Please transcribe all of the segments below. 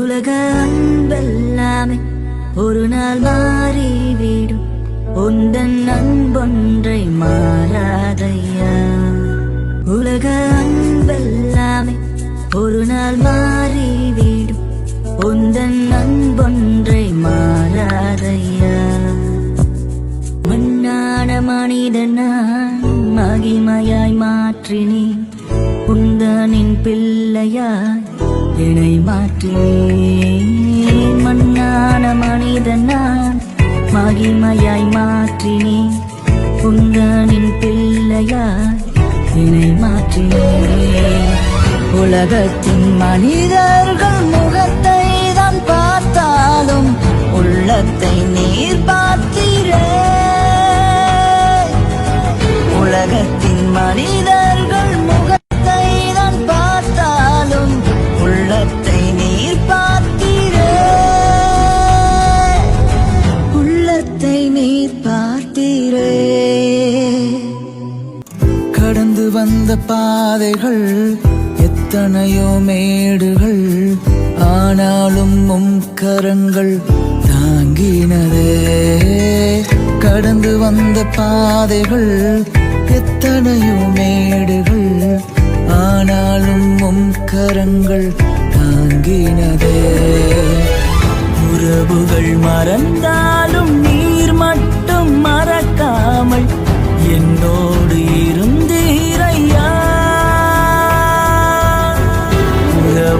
உலக அன்பெல்லாமே ஒரு நாள் மாறிவிடும். உந்தன் அன்பொன்றை மாறாதையா? உலக அன்பெல்லாமே ஒரு நாள் மாறிவிடும். உந்தன் அன்பொன்றை மாறாதையா? மண்ணான மனிதனான் மகிமையாய் மாற்றினேன். உந்தனின் பிள்ளையாய் என்னை மாற்றினேன் மண்ணான மனிதன் நான். மகிமையாய் மாற்றினே உந்தனின் பிள்ளையாய் என்னை மாற்றினே உலகத்தின் மனிதர்கள் முகத்தை தான் பார்த்தாலும் உள்ளத்தை நீர் பார்த்தீரே. உலகத்தின் மனிதர் நீர் பார்த்தீரே. கடந்து வந்த பாதைகள் எத்தனையோ மேடுகள் ஆனாலும் உம் கரங்கள் தாங்கினதே. கடந்து வந்த பாதைகள் எத்தனையோ மேடுகள் ஆனாலும் உம் கரங்கள் தாங்கினதே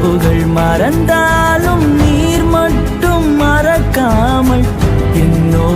நினைவுகள் மறந்தாலும் நீர் மட்டும் மறக்காமல் என்னோ